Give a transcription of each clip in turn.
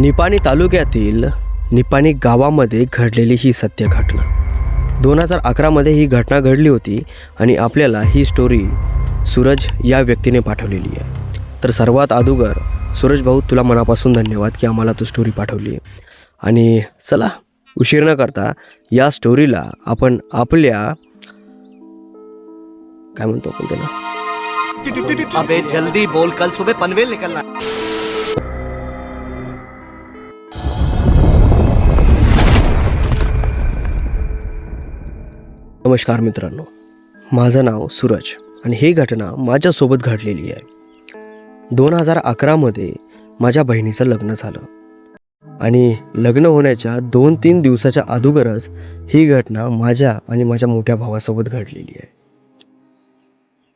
निपाणी तालुक्यातील निपाणी गावामध्ये घडलेली ही सत्य घटना दोन हजार अकरामध्ये ही घटना घडली होती आणि आपल्याला ही स्टोरी सूरज या व्यक्तीने पाठवलेली आहे. तर सर्वात अगोदर सूरज भाऊ तुला मनापासून धन्यवाद की आम्हाला तू स्टोरी पाठवली. आहे आणि चला उशीर न करता या स्टोरीला आपण आपल्या काय म्हणतो आपण त्याला? अबे जल्दी बोल कल सुबह पनवेल निकलना. नमस्कार मित्रांनो. माझं नाव सूरज आणि ही घटना माझ्यासोबत घडलेली आहे. दोन हजार अकरामध्ये माझ्या बहिणीचं लग्न झालं. आणि लग्न होण्याच्या दोन तीन दिवसाच्या अगोदरच ही घटना माझ्या आणि माझ्या मोठ्या भावासोबत घडलेली आहे.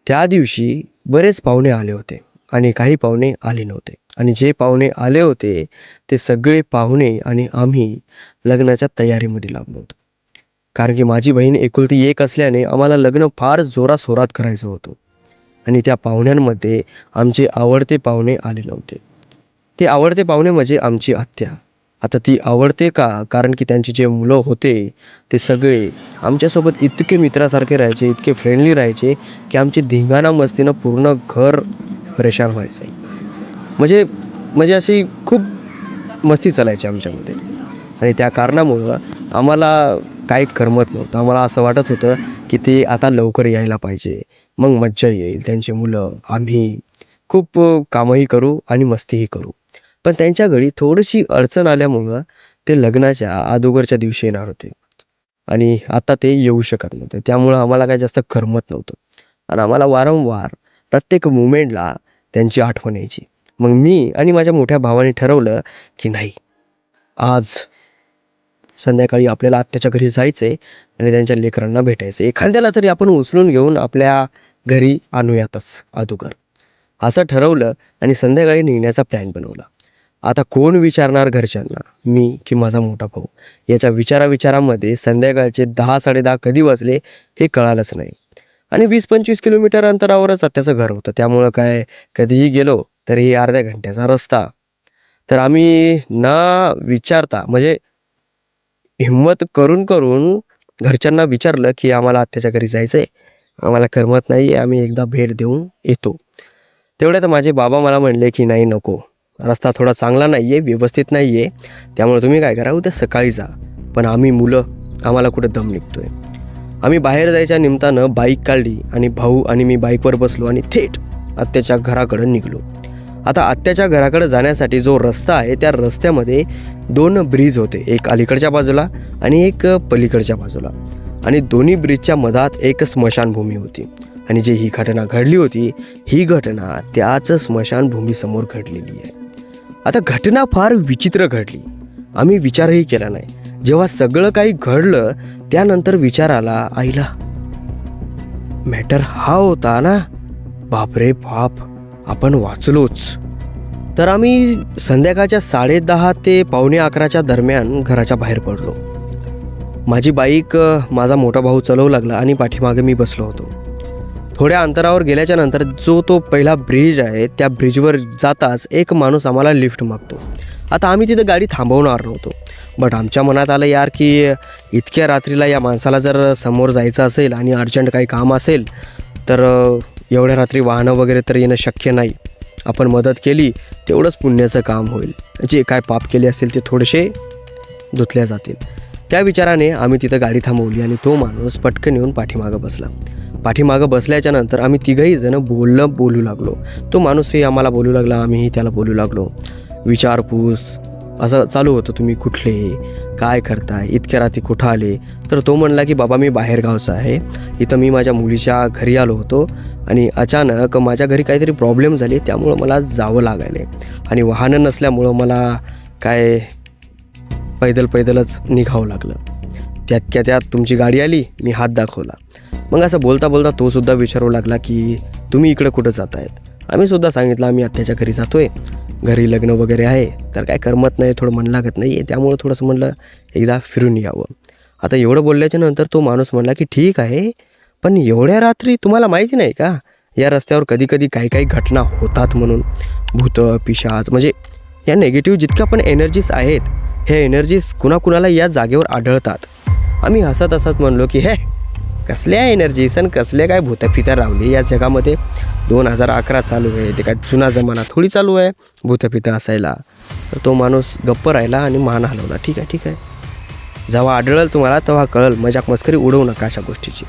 त्या दिवशी बरेच पाहुणे आले होते आणि काही पाहुणे आले नव्हते. आणि जे पाहुणे आले होते ते सगळे पाहुणे आणि आम्ही लग्नाच्या तयारीमध्ये लागलो होतो. कारण की माझी बहीण एकुलती एक असल्याने आम्हाला लग्न फार जोरासोरात करायचं होतं. आणि त्या पाहुण्यांमध्ये आमचे आवडते पाहुणे आले नव्हते. ते आवडते पाहुणे म्हणजे आमची आत्या. आता ती आवडते का? कारण की त्यांची जे मुलं होते ते सगळे आमच्यासोबत इतके मित्रासारखे राहायचे इतके फ्रेंडली राहायचे की आमची धिंगाणा मस्तीनं पूर्ण घर परेशान व्हायचं. म्हणजे म्हणजे अशी खूप मस्ती चालायची आमच्यामध्ये. आणि त्या कारणामुळं आम्हाला काही करमत नव्हतं. आम्हाला असं वाटत होतं की ते आता लवकर यायला पाहिजे. मग मज्जा येईल. त्यांची मुलं आम्ही खूप कामही करू आणि मस्तीही करू. पण त्यांच्या घरी थोडीशी अडचण आल्यामुळं ते लग्नाच्या अगोदरच्या दिवशी येणार होते. आणि आता ते येऊ शकत नव्हते. त्यामुळं आम्हाला काही जास्त करमत नव्हतं. आणि आम्हाला वारंवार प्रत्येक मुमेंटला त्यांची आठवण यायची. मग मी आणि माझ्या मोठ्या भावाने ठरवलं की नाही आज संध्याकाळी आपल्याला आत्याच्या घरी जायचं आहे आणि त्यांच्या लेकरांना भेटायचं एखाद्याला तरी आपण उचलून घेऊन आपल्या घरी आणूयातच अदुगर. असं ठरवलं आणि संध्याकाळी निघण्याचा प्लॅन बनवला. आता कोण विचारणार घरच्यांना? मी की माझा मोठा भाऊ? याच्या विचाराविचारामध्ये संध्याकाळचे दहा साडेदहा कधी वाजले हे कळालंच नाही. आणि वीस पंचवीस किलोमीटर अंतरावरच आत्याचं घर होतं. त्यामुळं काय कधीही गेलो तरी अर्ध्या घंट्याचा रस्ता. तर आम्ही न विचारता म्हणजे हिंमत करून करून घरच्यांना विचारलं की आम्हाला आत्याच्या घरी जायचं आहे आम्हाला करमत नाही आहे आम्ही एकदा भेट देऊन येतो. तेवढ्यात माझे बाबा मला म्हणले की नाही नको. रस्ता थोडा चांगला नाही आहे व्यवस्थित नाही आहे त्यामुळे तुम्ही काय करा उद्या सकाळी जा. पण आम्ही मुलं आम्हाला कुठं दम निघतोय? आम्ही बाहेर जायच्या निमित्तानं बाईक काढली आणि भाऊ आणि मी बाईकवर बसलो आणि थेट आत्याच्या घराकडं निघलो. आता आत्याच्या घराकडे जाण्यासाठी जो रस्ता आहे त्या रस्त्यामध्ये दोन ब्रिज होते. एक अलीकडच्या बाजूला आणि एक पलीकडच्या बाजूला. आणि दोन्ही ब्रिजच्या मधात एक स्मशानभूमी होती. आणि जी ही घटना घडली होती ही घटना त्याच स्मशानभूमीसमोर घडलेली आहे. आता घटना फार विचित्र घडली. आम्ही विचारही केला नाही. जेव्हा सगळं काही घडलं त्यानंतर विचार आला आईला मॅटर हा होता ना? बापरे बाप. आपण वाचलोच. तर आम्ही संध्याकाळच्या साडेदहा ते पावणे अकराच्या दरम्यान घराच्या बाहेर पडलो. माझी बाईक माझा मोठा भाऊ चालवू लागला आणि पाठीमागे मी बसलो होतो. थोड्या अंतरावर गेल्याच्यानंतर जो तो पहिला ब्रिज आहे त्या ब्रिजवर जाताच एक माणूस आम्हाला लिफ्ट मागतो. आता आम्ही तिथं गाडी थांबवणार नव्हतो. बट आमच्या मनात आलं यार की इतक्या रात्रीला या माणसाला जर समोर जायचं असेल आणि अर्जंट काही काम असेल तर एवढ्या रात्री वाहनं वगैरे तर येणं शक्य नाही. आपण मदत केली तेवढंच पुण्याचं काम होईल. जे काय पाप केले असतील ते थोडेसे धुतल्या जातील. त्या विचाराने आम्ही तिथं गाडी थांबवली आणि तो माणूस पटकन येऊन पाठीमागं बसला. पाठीमागं बसल्याच्या नंतर आम्ही तिघही जण बोललं बोलू लागलो. तो माणूसही आम्हाला बोलू लागला आम्हीही त्याला बोलू लागलो. विचारपूस असं चालू होतं तुम्ही कुठले? काय करताय? इतक्या रात्री कुठं आले? तर तो म्हणला की बाबा मी बाहेरगावचा आहे. इथं मी माझ्या मुलीच्या घरी आलो होतो आणि अचानक माझ्या घरी काहीतरी प्रॉब्लेम झाले. त्यामुळं मला जावं लागायले आणि वाहनं नसल्यामुळं मला काय पैदल पैदलच निघावं लागलं. त्यातक्या त्यात तुमची गाडी आली मी हात दाखवला. मग असं बोलता बोलता तो सुद्धा विचारू लागला की तुम्ही इकडं कुठं जात आहेत आम्ही सुद्धा सांगितलं आम्ही आत्याच्या घरी जातोय. घरी लग्न वगैरे आहे. तर काय करमत नाही थोडं मन लागत नाही आहे त्यामुळं थोडंसं म्हणलं एकदा फिरून यावं. आता एवढं बोलल्याच्या नंतर तो माणूस म्हणला की ठीक आहे पण एवढ्या रात्री तुम्हाला माहिती नाही का? या रस्त्यावर कधी कधी काही काही घटना होतात म्हणून. भूत पिशाच म्हणजे या नेगेटिव्ह जितक्या पण एनर्जीज आहेत हे एनर्जीज कुणाकुणाला या जागेवर आढळतात. आम्ही हसत हसत म्हणलो की हे कसल्या एनर्जीसन आणि कसल्या काय भूतफिता लावली या जगामध्ये? दोन हजार अकरा चालू आहे. ते काय जुना जमाना थोडी चालू आहे भूतफिता असायला. तर तो माणूस गप्प राहिला आणि मान हलवला. ठीक आहे ठीक आहे. जेव्हा आढळल तुम्हाला तेव्हा कळल मजाक मस्करी उडवू नका अशा गोष्टीची.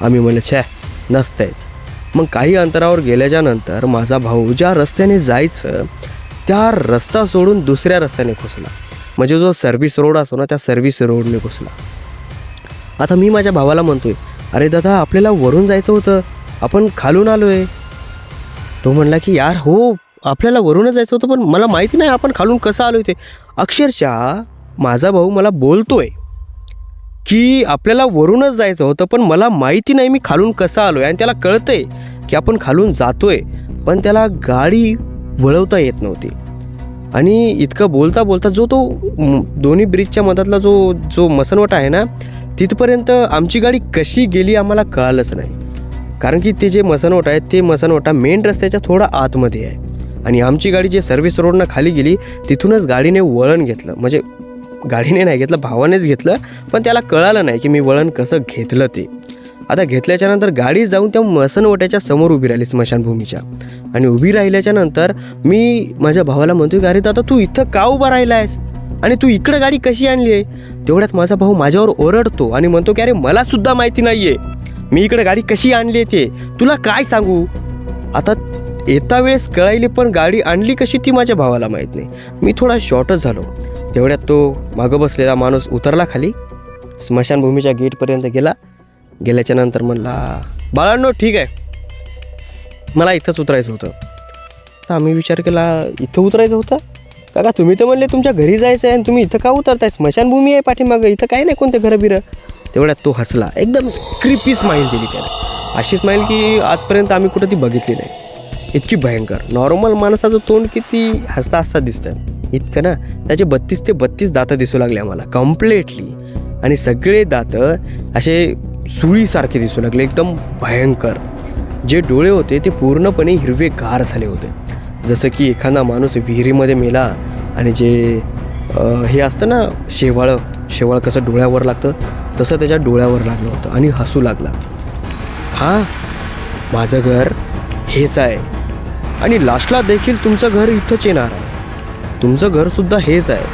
आम्ही म्हणलं छे नसतेच मग काही अंतरावर गेल्याच्यानंतर माझा भाऊ ज्या रस्त्याने जायचं त्या रस्ता सोडून दुसऱ्या रस्त्याने घुसला. म्हणजे जो सर्व्हिस रोड असतो ना त्या सर्व्हिस रोडने घुसला. आता मी माझ्या भावाला म्हणतोय अरे दादा आपल्याला वरून जायचं होतं. आपण खालून आलो आहे तो म्हणला की यार हो आपल्याला वरूनच जायचं होतं पण मला माहिती नाही आपण खालून कसं आलो इथे अक्षरशः माझा भाऊ मला बोलतोय की आपल्याला वरूनच जायचं होतं पण मला माहिती नाही मी खालून कसं आलो आहे आणि त्याला कळतंय की आपण खालून जातोय पण त्याला गाडी वळवता येत नव्हती. आणि इतकं बोलता बोलता जो तो दोन्ही ब्रिजच्या मधातला जो जो मसनवटा आहे ना तिथपर्यंत आमची गाडी कशी गेली आम्हाला कळालंच नाही. कारण की ते जे मसनवट आहे ते मसनवटा मेन रस्त्याच्या थोडा आतमध्ये आहे. आणि आमची गाडी जे सर्व्हिस रोडनं खाली गेली तिथूनच गाडीने वळण घेतलं. म्हणजे गाडीने नाही घेतलं भावानेच घेतलं पण त्याला कळालं नाही की मी वळण कसं घेतलं ते. आता घेतल्याच्या नंतर गाडी जाऊन त्या मसनवट्याच्या समोर उभी राहिली स्मशानभूमीच्या. आणि उभी राहिल्याच्या नंतर मी माझ्या भावाला म्हणतोय की अरे दादा तू इथं का उभा राहिला आहेस आणि तू इकडं गाडी कशी आणली आहे? तेवढ्यात माझा भाऊ माझ्यावर ओरडतो आणि म्हणतो की अरे मला सुद्धा माहिती नाही आहे मी इकडे गाडी कशी आणली आहे ते? तुला काय सांगू? आता येता वेळेस कळायली पण गाडी आणली कशी ती माझ्या भावाला माहीत नाही. मी थोडा शॉर्टच झालो. तेवढ्यात तो मागं बसलेला माणूस उतरला खाली. स्मशानभूमीच्या गेटपर्यंत गेला. गेल्याच्यानंतर म्हणला बाळांनो ठीक आहे. मला इथंच उतरायचं होतं. तर आम्ही विचार केला इथं उतरायचं होतं? काका तुम्ही तर म्हणले तुमच्या घरी जायचं आहे आणि तुम्ही इथं का उतरताय? स्मशानभूमी आहे पाठीमागं इथं काय नाही कोणते घरं बिरं तेवढ्यात तो हसला एकदम क्रिपी स्माईल दिली त्याला अशी स्माईल की आजपर्यंत आम्ही कुठं ती बघितली नाही. इतकी भयंकर नॉर्मल माणसाचं तोंड किती हसता हसता दिसतं इतकं ना त्याचे बत्तीस ते बत्तीस दातं दिसू लागले आम्हाला कम्प्लिटली आणि सगळे दातं असे सुळीसारखे दिसू लागले एकदम भयंकर. जे डोळे होते ते पूर्णपणे हिरवे गार झाले होते. जसं की एखादा माणूस विहिरीमध्ये मेला आणि जे हे असतं ना शेवाळं शेवाळ कसं डोळ्यावर लागतं तसं त्याच्या डोळ्यावर लागलं होतं आणि हसू लागला. हां माझं घर हेच आहे. आणि लास्टला देखील तुमचं घर इथंच येणार आहे. तुमचं घरसुद्धा हेच आहे.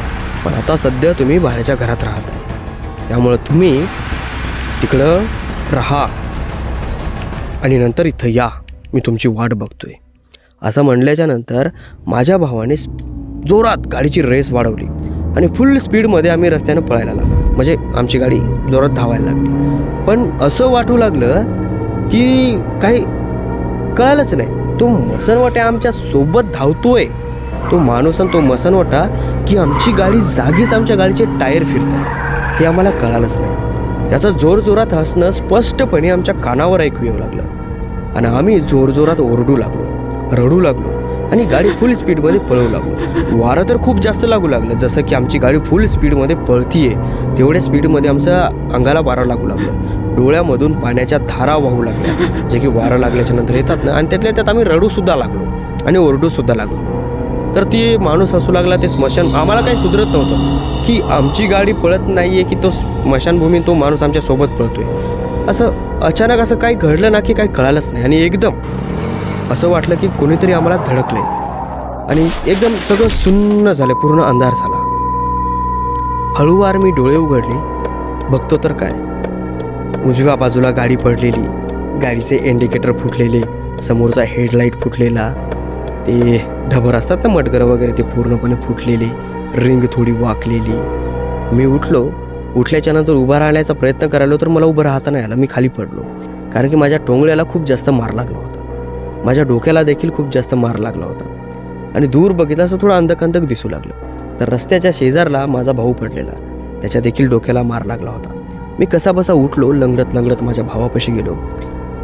पण आता सध्या तुम्ही बाहेरच्या घरात राहत आहे. त्यामुळं तुम्ही तिकडं राहा. आणि नंतर इथं या. मी तुमची वाट बघतोय. असं म्हणल्याच्या नंतर माझ्या भावाने जोरात गाडीची रेस वाढवली. आणि फुल स्पीडमध्ये आम्ही रस्त्यानं पळायला लागलो. म्हणजे आमची गाडी जोरात धावायला लागली. पण असं वाटू लागलं की काही कळालंच नाही. तो मसनवटा आमच्यासोबत धावतोय. तो माणूस आणि तो मसनवटा की आमची गाडी जागीच आमच्या गाडीचे टायर फिरतात. हे आम्हाला कळालंच नाही. त्याचं जोरजोरात हसणं स्पष्टपणे आमच्या कानावर ऐकू येऊ लागलं. आणि आम्ही जोरजोरात ओरडू लागलो. रडू लागलो आणि गाडी फुल स्पीडमध्ये पळवू लागलो. वारं तर खूप जास्त लागू लागलं. जसं की आमची गाडी फुल स्पीडमध्ये पळतीये तेवढ्या स्पीडमध्ये आमचा अंगाला वारा लागू लागलं. डोळ्यामधून पाण्याच्या धारा वाहू लागल्या. जे की वारं लागल्याच्या नंतर येतात ना आणि त्यातल्या त्यात आम्ही रडूसुद्धा लागलो आणि ओरडूसुद्धा लागलो. तर ती माणूस हसू लागला ते स्मशान आम्हाला काही सुधरत नव्हतं की आमची गाडी पळत नाही आहे की तो स्मशानभूमी तो माणूस आमच्यासोबत पळतो आहे असं अचानक असं काही घडलं ना की काही कळालंच नाही. आणि एकदम असं वाटलं की कोणीतरी आम्हाला धडकले. आणि एकदम सगळं सुन्न झालं पूर्ण अंधार झाला. हळूवार मी डोळे उघडले. बघतो तर काय? उजव्या बाजूला गाडी पडलेली. गाडीचे इंडिकेटर फुटलेले. समोरचा हेडलाईट फुटलेला. ते ढबर असतात ना मटगर वगैरे ते पूर्णपणे फुटलेले. रिंग थोडी वाकलेली. मी उठलो. उठल्याच्यानंतर उभा राहण्याचा प्रयत्न करायलो तर मला उभं राहता नाही आलं. मी खाली पडलो. कारण की माझ्या टोंगळ्याला खूप जास्त मार लागला होता. माझ्या डोक्याला देखील खूप जास्त मार लागला होता. आणि दूर बघितला असं थोडं अंधकांधक दिसू लागलं. तर रस्त्याच्या शेजारला माझा भाऊ पडलेला. त्याच्या देखील डोक्याला मार लागला होता. मी कसाबसा उठलो लंगडत लंगडत माझ्या भावापाशी गेलो.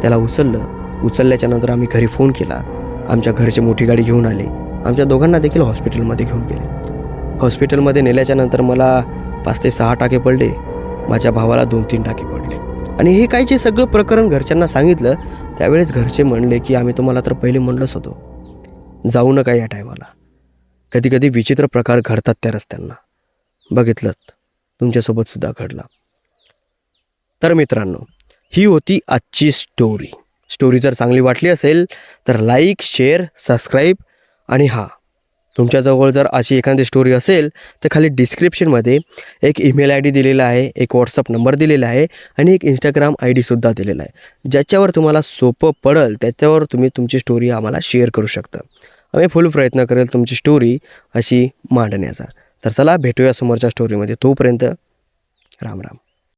त्याला उचललं. उचलल्याच्या नंतर आम्ही घरी फोन केला. आमच्या घरची मोठी गाडी घेऊन आले. आमच्या दोघांना देखील हॉस्पिटलमध्ये घेऊन गेले. हॉस्पिटलमध्ये नेल्याच्या नंतर मला पाच ते सहा टाके पडले. माझ्या भावाला दोन तीन टाके पडले. आणि हे काय जे सगळं प्रकरण घरच्यांना सांगितलं त्यावेळेस घरचे म्हणले की आम्ही तुम्हाला तर पहिले म्हणलंच होतो. जाऊ नका या टायमाला. कधी कधी विचित्र प्रकार घडतात त्या रस्त्यांना. बघितलं तुमच्यासोबत सुद्धा घडला. तर मित्रांनो ही होती आजची स्टोरी स्टोरी जर चांगली वाटली असेल तर लाईक शेअर सबस्क्राईब आणि हां. तुमच्याजवळ जर अशी एखादी स्टोरी असेल तर खाली डिस्क्रिप्शनमध्ये एक ईमेल आय डी दिलेला आहे एक व्हॉट्सअप नंबर दिलेला आहे आणि एक इंस्टाग्राम आय डीसुद्धा दिलेला आहे. ज्याच्यावर तुम्हाला सोपं पडेल त्याच्यावर तुम्ही तुमची स्टोरी आम्हाला शेअर करू शकता. आम्ही फुल प्रयत्न करेल तुमची स्टोरी अशी मांडण्याचा. तर चला भेटूया समोरच्या स्टोरीमध्ये तोपर्यंत राम राम.